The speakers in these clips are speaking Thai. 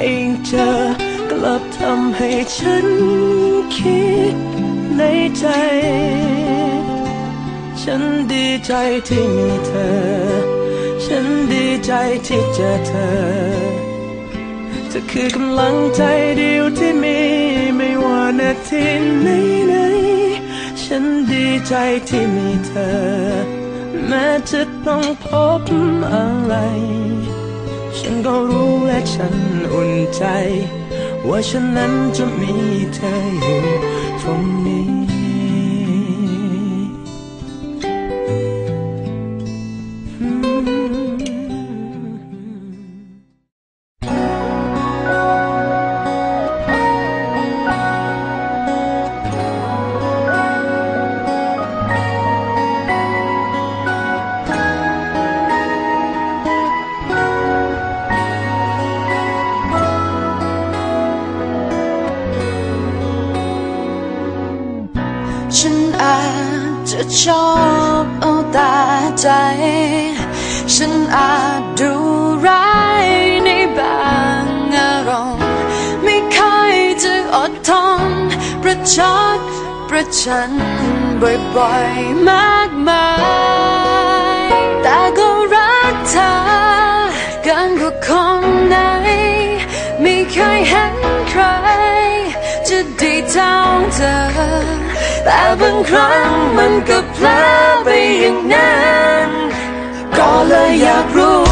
ยิ่งเจอกลับทำให้ฉันคิดในใจ ฉันดีใจที่มีเธอ ฉันดีใจที่เจอเธอเธอคือกำลังใจเดียวที่มีไม่ว่านาทีไหนไหนๆฉันดีใจที่มีเธอ แม้จะต้องพบอะไร ฉันก็รู้และฉัน ใจ ว่าฉันนั้นจะมีเธออยู่ตรงนี้ ฉันอาจจะชอบเอาต่ใจ ฉันอาจดูร้ายในบางอารมณ์ไม่ค่อยจะอดทนประชดประชันบ่อยๆมากมายแต่ก็รักเธอเกินกว่าคนไหนไม่เคยเห็นใคร จะดีเท่าเธอ แต่บางครั้งมันก็เพลอไปอย่างนั้น ก็เลยอยากรู้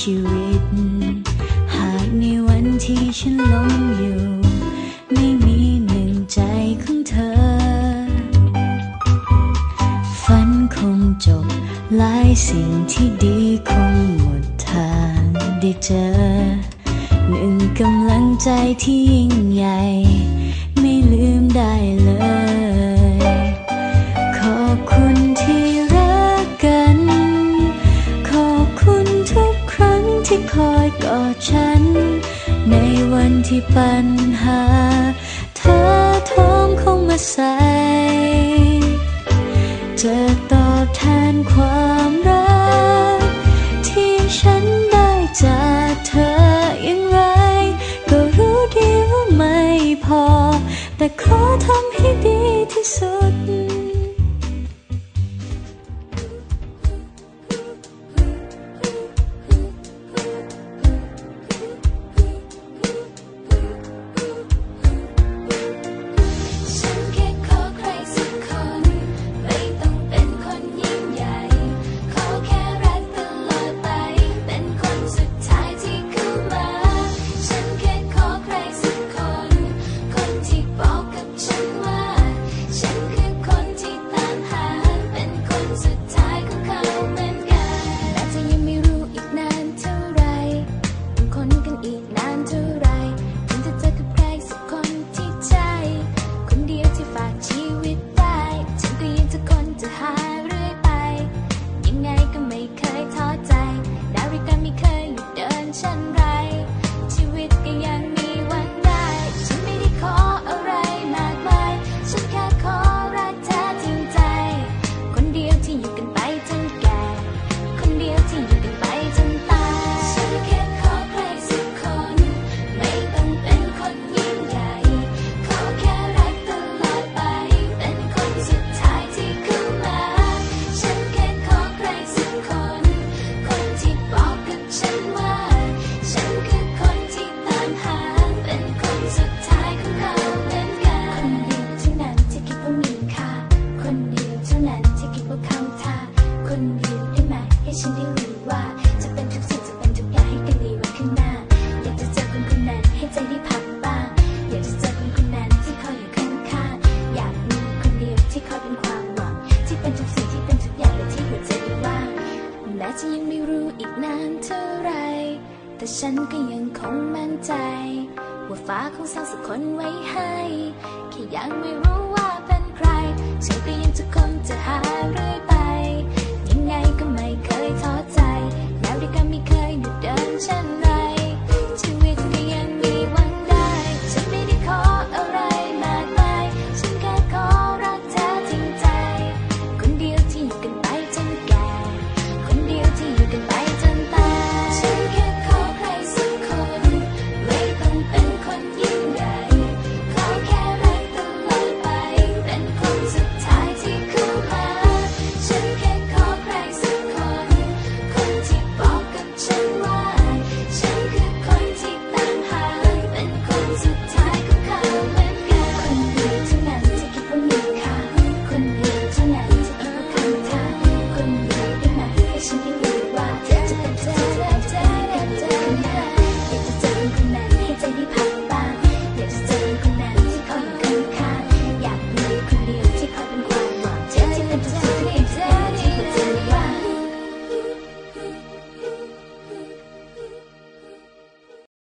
ชีวิต หากในวันที่ฉันล้มอยู่ ไม่มีหนึ่งใจของเธอ ฝันคงจบหลายสิ่งที่ดีคงหมดทางได้เจอ หนึ่งกำลังใจที่ยิ่งใหญ่ ไม่ลืมได้เลย อยกอดฉัน ในวันที่ปัญหา เธอท้องเข้ามาใส่จะตอบแทนความรัก ที่ฉันได้จากเธออย่างไร ก็รู้ดีว่าไม่พอ แต่ขอทำ ฉั นก็ยังคงมั่นใจ ว่าฟ้าคงสร้างสักคนไว้ให้ แค่ยังไม่รู้ว่าเป็น